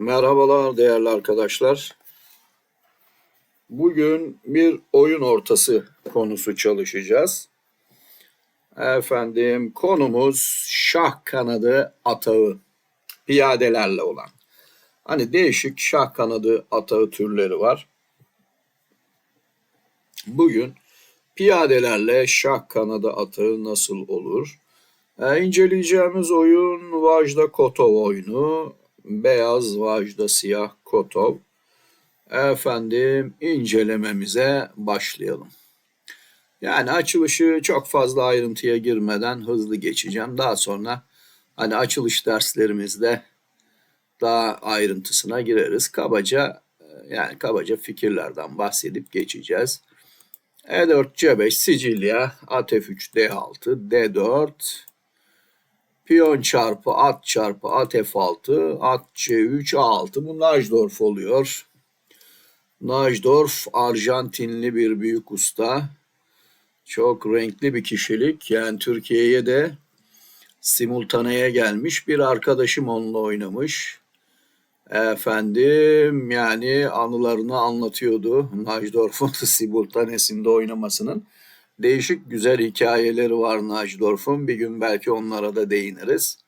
Merhabalar değerli arkadaşlar. Bugün bir oyun ortası konusu çalışacağız. Efendim konumuz şah kanadı atağı piyadelerle olan. Hani değişik şah kanadı atağı türleri var. Bugün piyadelerle şah kanadı atağı nasıl olur? Ee, inceleyeceğimiz oyun Vajda Kotov oyunu. Beyaz Vajda siyah Kotov. Efendim incelememize başlayalım. Yani açılışı çok fazla ayrıntıya girmeden hızlı geçeceğim. Daha sonra hani açılış derslerimizde daha ayrıntısına gireriz. Kabaca yani kabaca fikirlerden bahsedip geçeceğiz. E4 C5 Sicilya at F3 D6 D4 Piyon çarpı at çarpı at F6 at C3 A6 bu Najdorf oluyor. Najdorf Arjantinli bir büyük usta. Çok renkli bir kişilik. Yani Türkiye'ye de simultaneye gelmiş. Bir arkadaşım onunla oynamış. Efendim yani anılarını anlatıyordu. Najdorf'un simultanesinde oynamasının. Değişik güzel hikayeleri var Najdorf'un. Bir gün belki onlara da değiniriz.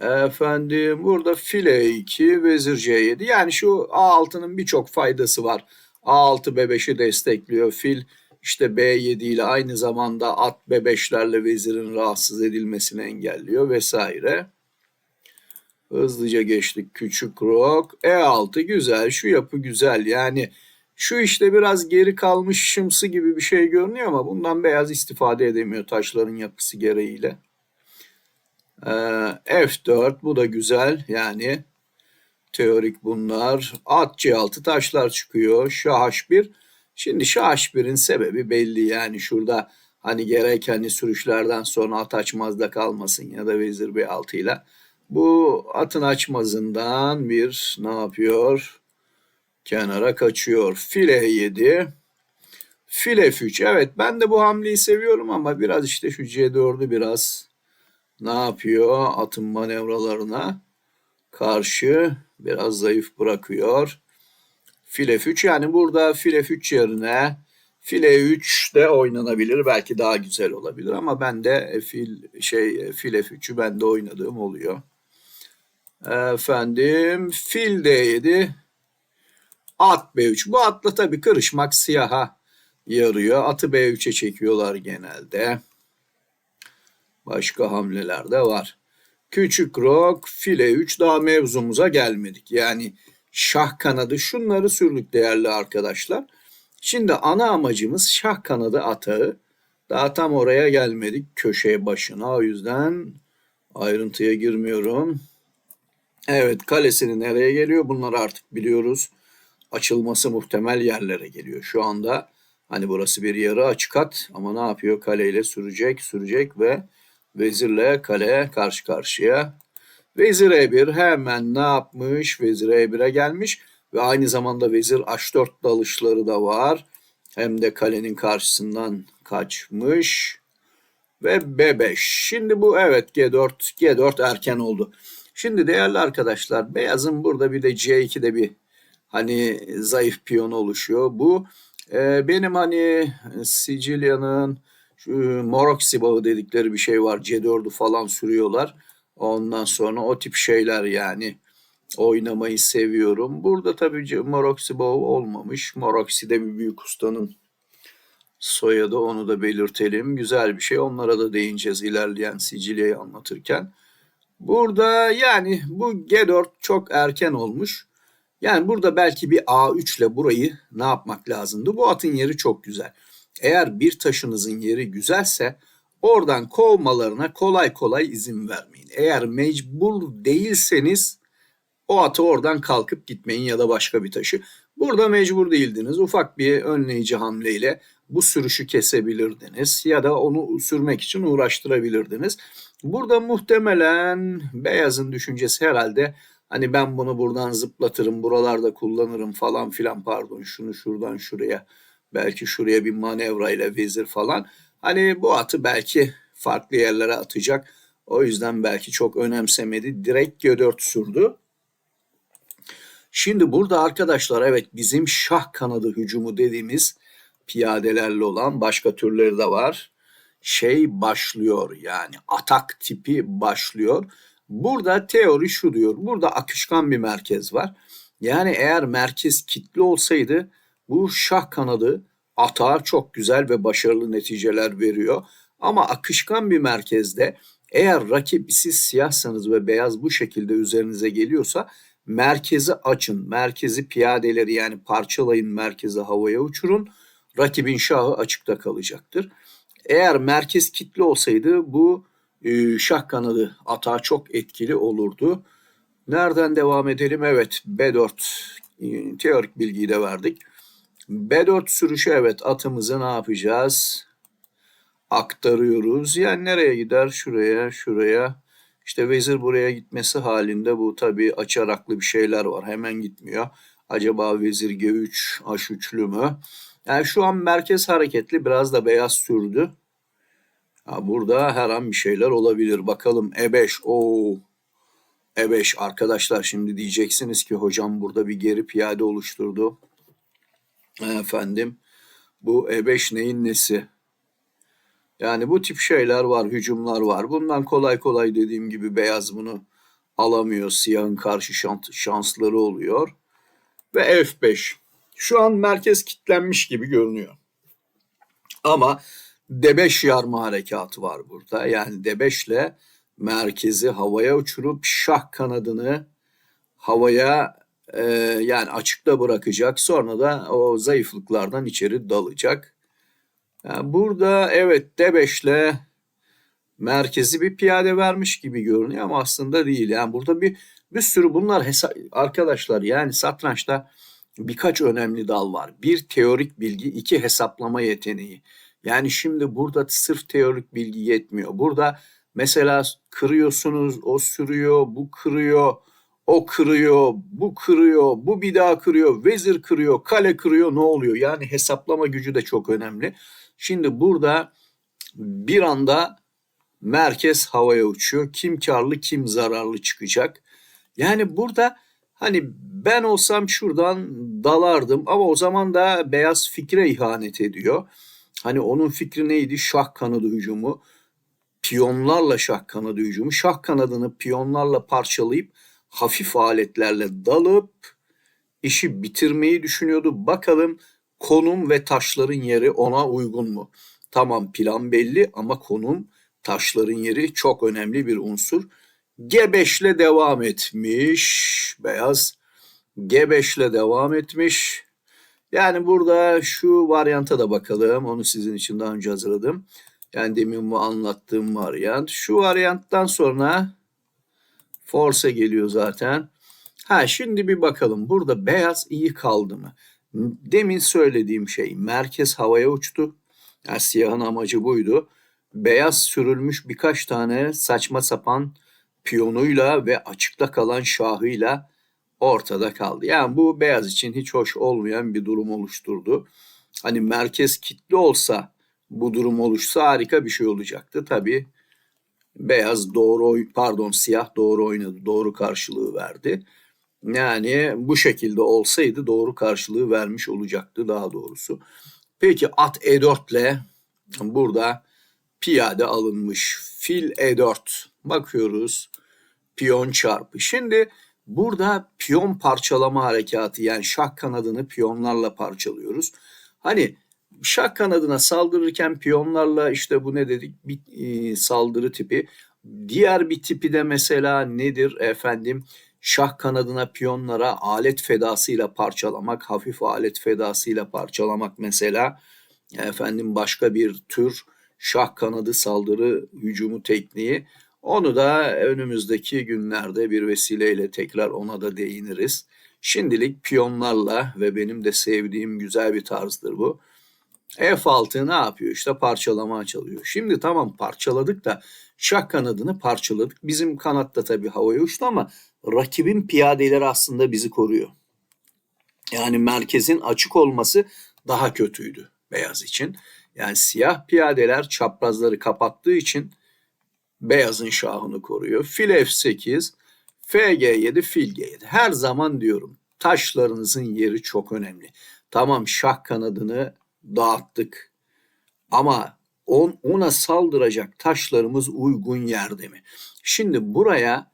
Efendim burada file 2, vezir C7. Yani şu A6'nın birçok faydası var. A6 B5'i destekliyor. Fil işte B7 ile aynı zamanda at B5'lerle vezirin rahatsız edilmesini engelliyor vesaire. Hızlıca geçtik küçük rok. E6 güzel şu yapı güzel yani şu işte biraz geri kalmış şımsı gibi bir şey görünüyor ama bundan beyaz istifade edemiyor taşların yapısı gereğiyle. Ee, F4 bu da güzel yani teorik bunlar. At C6 taşlar çıkıyor. Şah H1. Şimdi Şah H1'in sebebi belli yani şurada hani gerek hani sürüşlerden sonra at açmazda kalmasın ya da vezir B6 ile. Bu atın açmazından bir ne yapıyor? Kenara kaçıyor. File 7. File F3. Evet ben de bu hamleyi seviyorum ama biraz işte şu C4'ü biraz ne yapıyor? Atın manevralarına karşı biraz zayıf bırakıyor. File F3 yani burada file F3 yerine file 3 de oynanabilir. Belki daha güzel olabilir ama ben de fil şey file F3'ü ben de oynadığım oluyor. Efendim fil D7 At B3. Bu atla tabii kırışmak siyaha yarıyor. Atı B3'e çekiyorlar genelde. Başka hamleler de var. Küçük rok, file 3 daha mevzumuza gelmedik. Yani şah kanadı şunları sürdük değerli arkadaşlar. Şimdi ana amacımız şah kanadı atağı. Daha tam oraya gelmedik köşeye başına. O yüzden ayrıntıya girmiyorum. Evet kalesini nereye geliyor bunları artık biliyoruz açılması muhtemel yerlere geliyor. Şu anda hani burası bir yarı açık at ama ne yapıyor? Kaleyle sürecek, sürecek ve vezirle kale karşı karşıya. Vezir E1 hemen ne yapmış? Vezir E1'e gelmiş ve aynı zamanda vezir H4 dalışları da var. Hem de kalenin karşısından kaçmış. Ve B5. Şimdi bu evet G4, G4 erken oldu. Şimdi değerli arkadaşlar beyazın burada bir de C2'de bir hani zayıf piyon oluşuyor. Bu e, benim hani Sicilya'nın şu Moroksi bağı dedikleri bir şey var. C4'ü falan sürüyorlar. Ondan sonra o tip şeyler yani oynamayı seviyorum. Burada tabii Moroksi bağı olmamış. Moroksi de bir büyük ustanın soyadı onu da belirtelim. Güzel bir şey. Onlara da değineceğiz ilerleyen Sicilya'yı anlatırken. Burada yani bu G4 çok erken olmuş. Yani burada belki bir A3 ile burayı ne yapmak lazımdı? Bu atın yeri çok güzel. Eğer bir taşınızın yeri güzelse oradan kovmalarına kolay kolay izin vermeyin. Eğer mecbur değilseniz o atı oradan kalkıp gitmeyin ya da başka bir taşı. Burada mecbur değildiniz. Ufak bir önleyici hamleyle bu sürüşü kesebilirdiniz ya da onu sürmek için uğraştırabilirdiniz. Burada muhtemelen beyazın düşüncesi herhalde Hani ben bunu buradan zıplatırım, buralarda kullanırım falan filan pardon şunu şuradan şuraya belki şuraya bir manevra ile vezir falan. Hani bu atı belki farklı yerlere atacak. O yüzden belki çok önemsemedi. Direkt G4 sürdü. Şimdi burada arkadaşlar evet bizim şah kanadı hücumu dediğimiz piyadelerle olan başka türleri de var. Şey başlıyor yani atak tipi başlıyor. Burada teori şu diyor. Burada akışkan bir merkez var. Yani eğer merkez kitli olsaydı bu şah kanadı atağa çok güzel ve başarılı neticeler veriyor. Ama akışkan bir merkezde eğer rakip siz siyahsanız ve beyaz bu şekilde üzerinize geliyorsa merkezi açın. Merkezi piyadeleri yani parçalayın merkezi havaya uçurun. Rakibin şahı açıkta kalacaktır. Eğer merkez kitli olsaydı bu e, şah kanadı atağı çok etkili olurdu. Nereden devam edelim? Evet B4 e, teorik bilgiyi de verdik. B4 sürüşü evet atımızı ne yapacağız? Aktarıyoruz. Yani nereye gider? Şuraya, şuraya. İşte vezir buraya gitmesi halinde bu tabii açaraklı bir şeyler var. Hemen gitmiyor. Acaba vezir G3, H3'lü mü? Yani şu an merkez hareketli. Biraz da beyaz sürdü. Ha, burada her an bir şeyler olabilir. Bakalım E5. Oo. E5 arkadaşlar şimdi diyeceksiniz ki hocam burada bir geri piyade oluşturdu. Efendim bu E5 neyin nesi? Yani bu tip şeyler var, hücumlar var. Bundan kolay kolay dediğim gibi beyaz bunu alamıyor. Siyahın karşı şans, şansları oluyor. Ve F5. Şu an merkez kitlenmiş gibi görünüyor. Ama D5 yarma harekatı var burada. Yani D5 ile merkezi havaya uçurup şah kanadını havaya e, yani açıkta bırakacak. Sonra da o zayıflıklardan içeri dalacak. Yani burada evet D5 ile merkezi bir piyade vermiş gibi görünüyor ama aslında değil. Yani burada bir bir sürü bunlar hesa- arkadaşlar yani satrançta birkaç önemli dal var. Bir teorik bilgi, iki hesaplama yeteneği. Yani şimdi burada sırf teorik bilgi yetmiyor. Burada mesela kırıyorsunuz, o sürüyor, bu kırıyor, o kırıyor, bu kırıyor, bu bir daha kırıyor, vezir kırıyor, kale kırıyor ne oluyor? Yani hesaplama gücü de çok önemli. Şimdi burada bir anda merkez havaya uçuyor. Kim karlı kim zararlı çıkacak. Yani burada hani ben olsam şuradan dalardım ama o zaman da beyaz fikre ihanet ediyor. Hani onun fikri neydi? Şah kanadı hücumu. Piyonlarla şah kanadı hücumu. Şah kanadını piyonlarla parçalayıp hafif aletlerle dalıp işi bitirmeyi düşünüyordu. Bakalım konum ve taşların yeri ona uygun mu? Tamam plan belli ama konum taşların yeri çok önemli bir unsur. G5 ile devam etmiş. Beyaz G5 ile devam etmiş. Yani burada şu varyanta da bakalım. Onu sizin için daha önce hazırladım. Yani demin bu anlattığım varyant. Şu varyanttan sonra force geliyor zaten. Ha şimdi bir bakalım. Burada beyaz iyi kaldı mı? Demin söylediğim şey merkez havaya uçtu. Yani siyahın amacı buydu. Beyaz sürülmüş birkaç tane saçma sapan piyonuyla ve açıkta kalan şahıyla ortada kaldı. Yani bu beyaz için hiç hoş olmayan bir durum oluşturdu. Hani merkez kitli olsa bu durum oluşsa harika bir şey olacaktı. Tabii beyaz doğru pardon siyah doğru oynadı. Doğru karşılığı verdi. Yani bu şekilde olsaydı doğru karşılığı vermiş olacaktı daha doğrusu. Peki at E4 ile burada piyade alınmış. Fil E4 bakıyoruz. Piyon çarpı. Şimdi burada piyon parçalama harekatı yani şah kanadını piyonlarla parçalıyoruz. Hani şah kanadına saldırırken piyonlarla işte bu ne dedik bir e, saldırı tipi. Diğer bir tipi de mesela nedir efendim? Şah kanadına piyonlara alet fedasıyla parçalamak, hafif alet fedasıyla parçalamak mesela efendim başka bir tür şah kanadı saldırı hücumu tekniği. Onu da önümüzdeki günlerde bir vesileyle tekrar ona da değiniriz. Şimdilik piyonlarla ve benim de sevdiğim güzel bir tarzdır bu. F6 ne yapıyor? İşte parçalama çalıyor. Şimdi tamam parçaladık da şah kanadını parçaladık. Bizim kanat da tabii havaya uçtu ama rakibin piyadeleri aslında bizi koruyor. Yani merkezin açık olması daha kötüydü beyaz için. Yani siyah piyadeler çaprazları kapattığı için beyazın şahını koruyor. Fil F8, FG7, fil G7. Her zaman diyorum taşlarınızın yeri çok önemli. Tamam şah kanadını dağıttık ama on, ona saldıracak taşlarımız uygun yerde mi? Şimdi buraya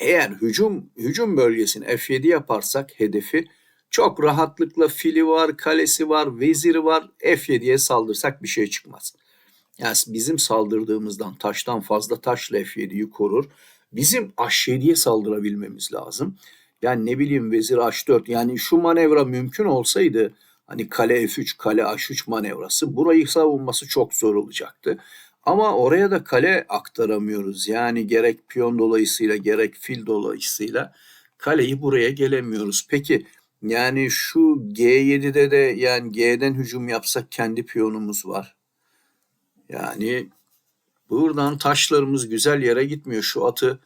eğer hücum hücum bölgesini F7 yaparsak hedefi çok rahatlıkla fili var, kalesi var, veziri var. F7'ye saldırsak bir şey çıkmaz. Yani bizim saldırdığımızdan taştan fazla taşla F7'yi korur. Bizim H7'ye saldırabilmemiz lazım. Yani ne bileyim vezir H4 yani şu manevra mümkün olsaydı hani kale F3, kale H3 manevrası burayı savunması çok zor olacaktı. Ama oraya da kale aktaramıyoruz. Yani gerek piyon dolayısıyla gerek fil dolayısıyla kaleyi buraya gelemiyoruz. Peki yani şu G7'de de yani G'den hücum yapsak kendi piyonumuz var. Yani buradan taşlarımız güzel yere gitmiyor. Şu atı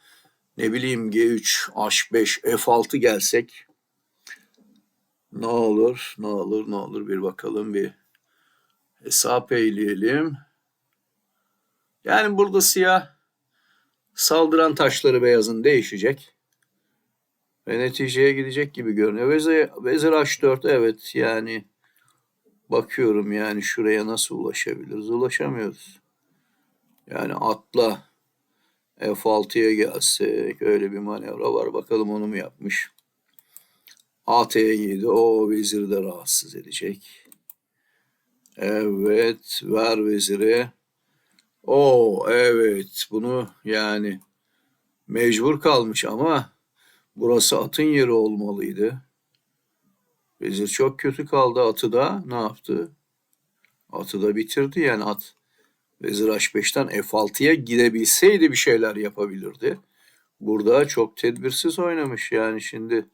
ne bileyim G3, H5, F6 gelsek ne olur, ne olur, ne olur bir bakalım bir hesap eyleyelim. Yani burada siyah saldıran taşları beyazın değişecek. Ve neticeye gidecek gibi görünüyor. Vezir, vezir H4 evet yani bakıyorum yani şuraya nasıl ulaşabiliriz? Ulaşamıyoruz. Yani atla F6'ya gelsek öyle bir manevra var. Bakalım onu mu yapmış? AT7 o veziri de rahatsız edecek. Evet ver veziri. O evet bunu yani mecbur kalmış ama burası atın yeri olmalıydı. Vezir çok kötü kaldı atı da ne yaptı? Atı da bitirdi yani at Vezir H5'ten F6'ya gidebilseydi bir şeyler yapabilirdi. Burada çok tedbirsiz oynamış yani şimdi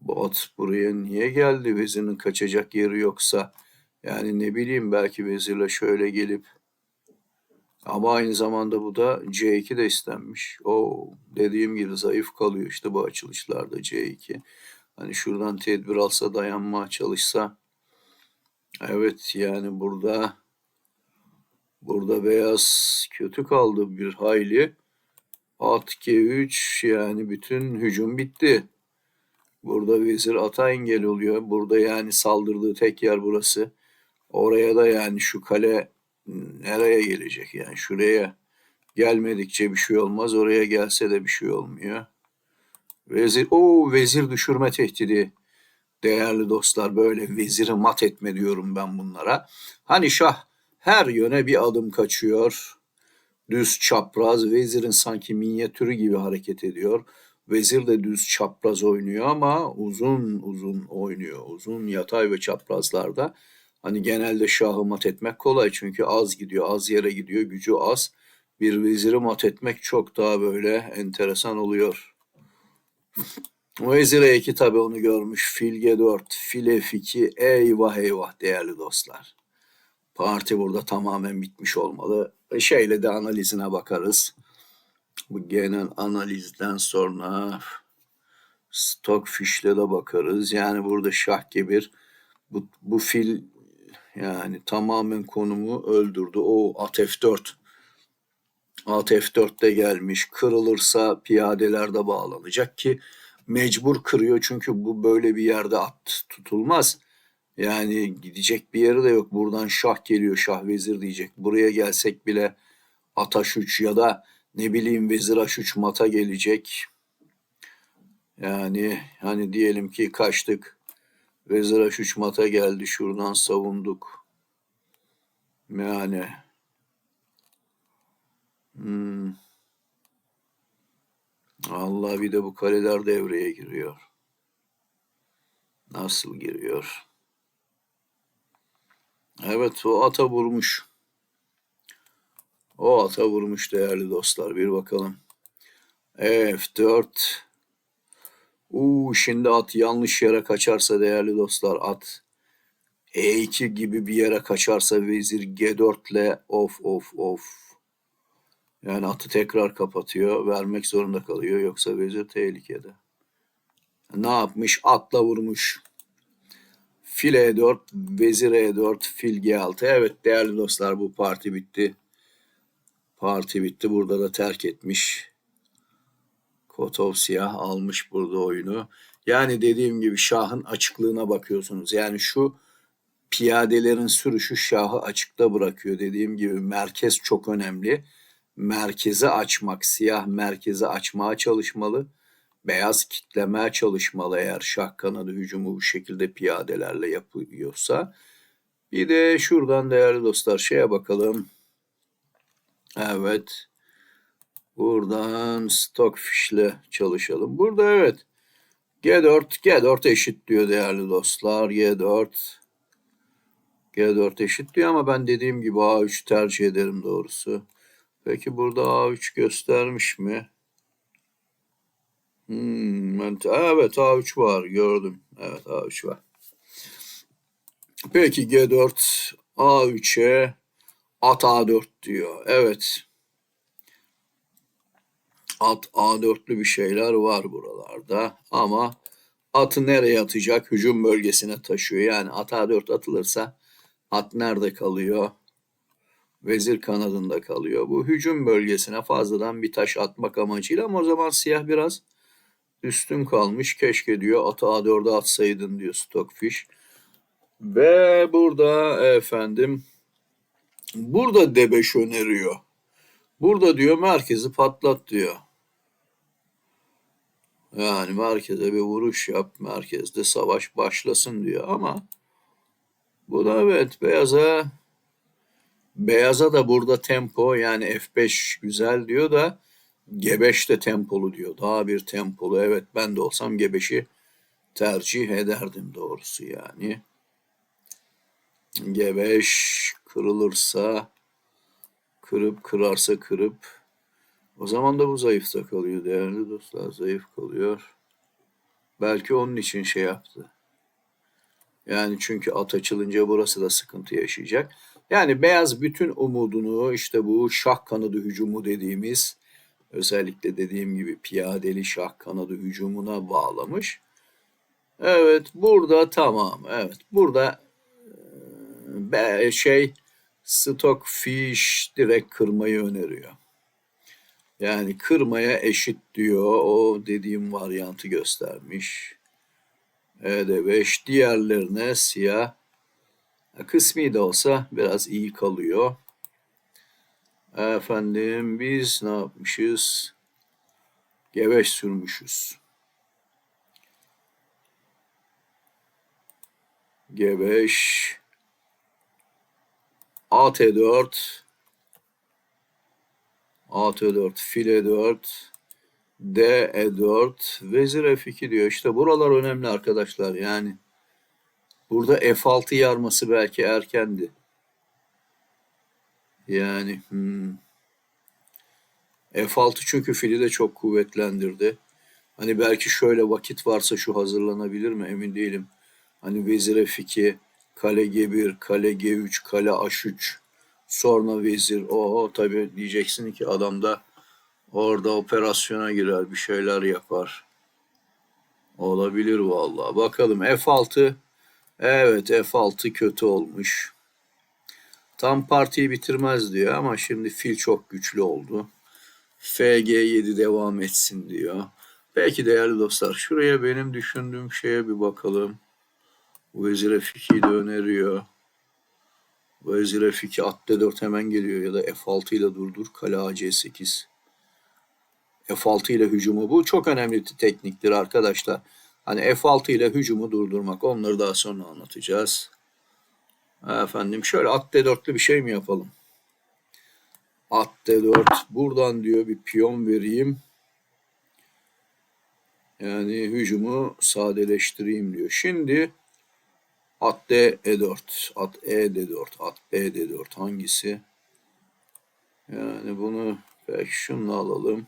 bu at buraya niye geldi? Vezirin kaçacak yeri yoksa yani ne bileyim belki vezirle şöyle gelip ama aynı zamanda bu da C2 de istenmiş. O dediğim gibi zayıf kalıyor işte bu açılışlarda C2. Hani şuradan tedbir alsa dayanma çalışsa. Evet yani burada burada beyaz kötü kaldı bir hayli. At G3 yani bütün hücum bitti. Burada vezir ata engel oluyor. Burada yani saldırdığı tek yer burası. Oraya da yani şu kale nereye gelecek yani şuraya gelmedikçe bir şey olmaz. Oraya gelse de bir şey olmuyor. Vezir, o vezir düşürme tehdidi. Değerli dostlar böyle veziri mat etme diyorum ben bunlara. Hani şah her yöne bir adım kaçıyor. Düz çapraz vezirin sanki minyatürü gibi hareket ediyor. Vezir de düz çapraz oynuyor ama uzun uzun oynuyor. Uzun yatay ve çaprazlarda. Hani genelde şahı mat etmek kolay çünkü az gidiyor, az yere gidiyor, gücü az. Bir veziri mat etmek çok daha böyle enteresan oluyor. Vezir E2 tabi onu görmüş. Fil G4, fil F2, eyvah eyvah değerli dostlar. Parti burada tamamen bitmiş olmalı. Şeyle de analizine bakarız. Bu genel analizden sonra stok fişle de bakarız. Yani burada şah gebir. Bu, bu fil yani tamamen konumu öldürdü. O at F4. At F4 de gelmiş. Kırılırsa piyadeler de bağlanacak ki mecbur kırıyor çünkü bu böyle bir yerde at tutulmaz. Yani gidecek bir yeri de yok. Buradan şah geliyor, şah vezir diyecek. Buraya gelsek bile at H3 ya da ne bileyim vezir H3 mata gelecek. Yani hani diyelim ki kaçtık. Vezir H3 mata geldi. Şuradan savunduk. Yani hmm. Allah bir de bu kaleler devreye giriyor. Nasıl giriyor? Evet o ata vurmuş. O ata vurmuş değerli dostlar. Bir bakalım. F4 Uuu şimdi at yanlış yere kaçarsa değerli dostlar at E2 gibi bir yere kaçarsa vezir G4 ile of of of. Yani atı tekrar kapatıyor. Vermek zorunda kalıyor. Yoksa vezir tehlikede. Ne yapmış? Atla vurmuş. Fil E4, vezir E4, fil G6. Evet değerli dostlar bu parti bitti. Parti bitti. Burada da terk etmiş. Kotov siyah almış burada oyunu. Yani dediğim gibi şahın açıklığına bakıyorsunuz. Yani şu piyadelerin sürüşü şahı açıkta bırakıyor. Dediğim gibi merkez çok önemli. Merkezi açmak, siyah merkezi açmaya çalışmalı. Beyaz kitlemeye çalışmalı eğer şah kanadı hücumu bu şekilde piyadelerle yapıyorsa. Bir de şuradan değerli dostlar şeye bakalım. Evet. Buradan Stockfish'le çalışalım. Burada evet. G4, G4 eşit diyor değerli dostlar. G4. G4 eşit diyor ama ben dediğim gibi A3 tercih ederim doğrusu. Peki burada A3 göstermiş mi? Hmm, evet A3 var gördüm. Evet A3 var. Peki G4 A3'e at A4 diyor. Evet. At A4'lü bir şeyler var buralarda ama atı nereye atacak? Hücum bölgesine taşıyor. Yani at A4 atılırsa at nerede kalıyor? Vezir kanadında kalıyor. Bu hücum bölgesine fazladan bir taş atmak amacıyla ama o zaman siyah biraz üstün kalmış. Keşke diyor atı A4'e atsaydın diyor Stockfish. Ve burada efendim burada D5 öneriyor. Burada diyor merkezi patlat diyor. Yani merkeze bir vuruş yap, merkezde savaş başlasın diyor ama bu da evet beyaza beyaza da burada tempo yani F5 güzel diyor da G5 de tempolu diyor. Daha bir tempolu. Evet ben de olsam G5'i tercih ederdim doğrusu yani. G5 kırılırsa kırıp kırarsa kırıp o zaman da bu zayıfta kalıyor değerli dostlar zayıf kalıyor. Belki onun için şey yaptı. Yani çünkü at açılınca burası da sıkıntı yaşayacak. Yani beyaz bütün umudunu işte bu şah kanadı hücumu dediğimiz özellikle dediğim gibi piyadeli şah kanadı hücumuna bağlamış. Evet burada tamam evet burada e, şey Stockfish direkt kırmayı öneriyor. Yani kırmaya eşit diyor. O dediğim varyantı göstermiş. E'de 5. Diğerlerine siyah. Kısmi de olsa biraz iyi kalıyor. Efendim biz ne yapmışız? Geveş sürmüşüz. Geveş. AT4 AT4 file 4 DE4 vezir F2 diyor. İşte buralar önemli arkadaşlar yani. Burada F6 yarması belki erkendi. Yani hmm. F6 çünkü fili de çok kuvvetlendirdi. Hani belki şöyle vakit varsa şu hazırlanabilir mi emin değilim. Hani vezir F2, kale G1, kale G3, kale H3, sonra vezir. O tabii diyeceksin ki adam da orada operasyona girer, bir şeyler yapar. Olabilir vallahi. Bakalım F6. Evet F6 kötü olmuş. Tam partiyi bitirmez diyor ama şimdi fil çok güçlü oldu. FG7 devam etsin diyor. Peki değerli dostlar şuraya benim düşündüğüm şeye bir bakalım. Vezir F2'yi de öneriyor. Vezir F2 at D4 hemen geliyor ya da F6 ile durdur. Kale AC8. F6 ile hücumu bu çok önemli tekniktir arkadaşlar. Hani F6 ile hücumu durdurmak onları daha sonra anlatacağız. Efendim şöyle at D4'lü bir şey mi yapalım? At D4 buradan diyor bir piyon vereyim. Yani hücumu sadeleştireyim diyor. Şimdi at D E4, at E D4, at B D4 hangisi? Yani bunu belki şununla alalım.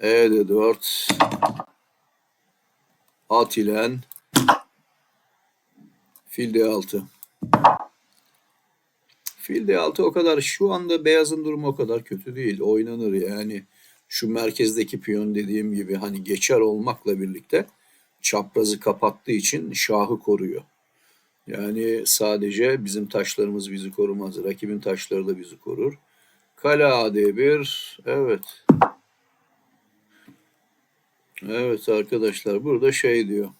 E D4 at ile fil D6. Fil D6 o kadar şu anda beyazın durumu o kadar kötü değil. Oynanır yani. Şu merkezdeki piyon dediğim gibi hani geçer olmakla birlikte çaprazı kapattığı için şahı koruyor. Yani sadece bizim taşlarımız bizi korumaz. Rakibin taşları da bizi korur. Kale AD1. Evet. Evet arkadaşlar burada şey diyor.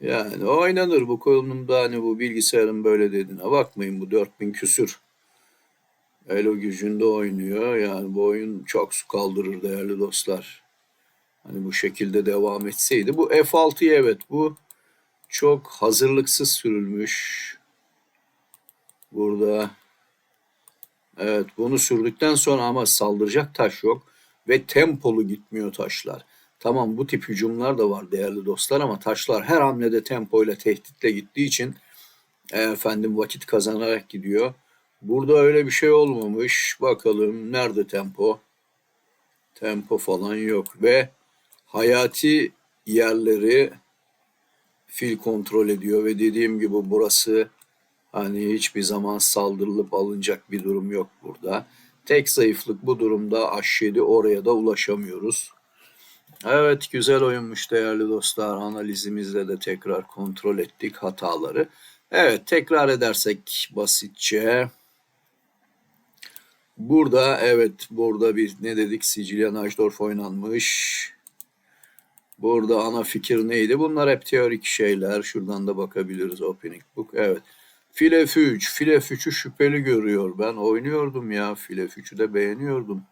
Yani oynanır bu konumda hani bu bilgisayarın böyle dediğine bakmayın bu 4000 küsür. Elo gücünde oynuyor. Yani bu oyun çok su kaldırır değerli dostlar. Hani bu şekilde devam etseydi. Bu F6'ya evet bu çok hazırlıksız sürülmüş. Burada evet bunu sürdükten sonra ama saldıracak taş yok ve tempolu gitmiyor taşlar. Tamam bu tip hücumlar da var değerli dostlar ama taşlar her hamlede tempoyla tehditle gittiği için efendim vakit kazanarak gidiyor. Burada öyle bir şey olmamış. Bakalım nerede tempo? Tempo falan yok ve hayati yerleri fil kontrol ediyor ve dediğim gibi burası hani hiçbir zaman saldırılıp alınacak bir durum yok burada. Tek zayıflık bu durumda H7 oraya da ulaşamıyoruz. Evet güzel oyunmuş değerli dostlar. Analizimizde de tekrar kontrol ettik hataları. Evet tekrar edersek basitçe. Burada evet burada bir ne dedik Sicilya Najdorf oynanmış. Burada ana fikir neydi? Bunlar hep teorik şeyler. Şuradan da bakabiliriz opening book. Evet. File F3. File F3'ü şüpheli görüyor. Ben oynuyordum ya. File F3'ü de beğeniyordum.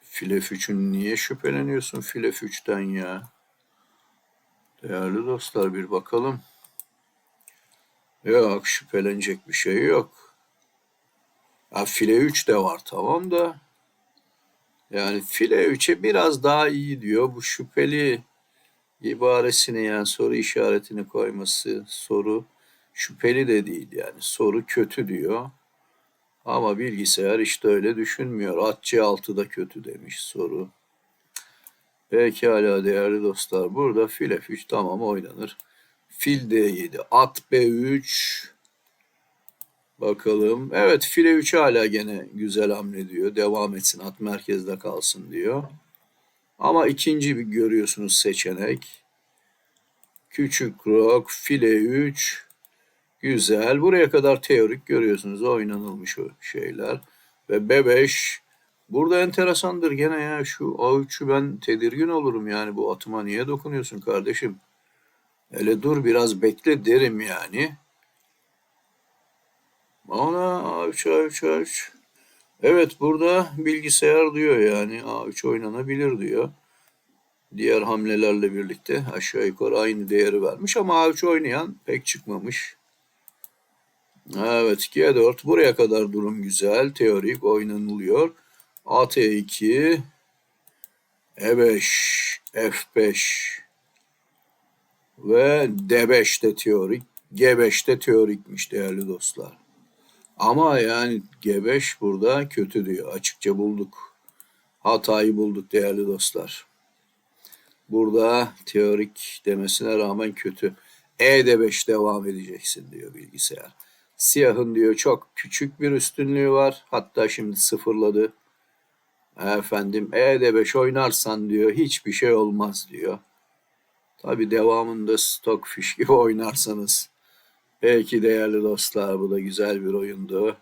File F3'ün niye şüpheleniyorsun File F3'ten ya? Değerli dostlar bir bakalım. Yok şüphelenecek bir şey yok. Ya file 3 de var tamam da. Yani file 3'e biraz daha iyi diyor. Bu şüpheli ibaresini yani soru işaretini koyması soru şüpheli de değil yani soru kötü diyor. Ama bilgisayar işte öyle düşünmüyor. At C6 da kötü demiş soru. Pekala değerli dostlar. Burada fil F3 tamam oynanır. Fil D7, at B3. Bakalım. Evet file 3 hala gene güzel hamle diyor. Devam etsin at merkezde kalsın diyor. Ama ikinci bir görüyorsunuz seçenek. Küçük rok, file 3. Güzel. Buraya kadar teorik görüyorsunuz. Oynanılmış o şeyler. Ve B5. Burada enteresandır gene ya. Şu A3'ü ben tedirgin olurum yani. Bu atıma niye dokunuyorsun kardeşim? Hele dur biraz bekle derim yani. Ona A3 A3 A3. Evet burada bilgisayar diyor yani A3 oynanabilir diyor. Diğer hamlelerle birlikte aşağı yukarı aynı değeri vermiş ama A3 oynayan pek çıkmamış. Evet G4 buraya kadar durum güzel. Teorik oynanılıyor. AT2 E5 F5 ve D5 de teorik. G5 de teorikmiş değerli dostlar. Ama yani G5 burada kötü diyor. Açıkça bulduk. Hatayı bulduk değerli dostlar. Burada teorik demesine rağmen kötü. E5 devam edeceksin diyor bilgisayar. Siyahın diyor çok küçük bir üstünlüğü var. Hatta şimdi sıfırladı. Efendim E5 oynarsan diyor hiçbir şey olmaz diyor. Tabi devamında Stockfish gibi oynarsanız. Peki değerli dostlar bu da güzel bir oyundu.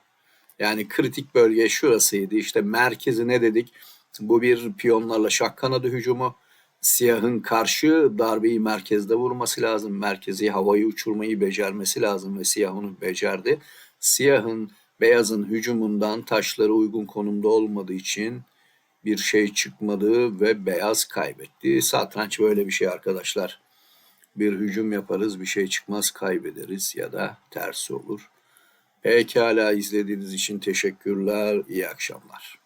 Yani kritik bölge şurasıydı. İşte merkezi ne dedik? Bu bir piyonlarla şah kanadı hücumu. Siyahın karşı darbeyi merkezde vurması lazım. Merkezi havayı uçurmayı becermesi lazım ve siyah onu becerdi. Siyahın beyazın hücumundan taşları uygun konumda olmadığı için bir şey çıkmadı ve beyaz kaybetti. Satranç böyle bir şey arkadaşlar. Bir hücum yaparız bir şey çıkmaz kaybederiz ya da tersi olur. Pekala izlediğiniz için teşekkürler. İyi akşamlar.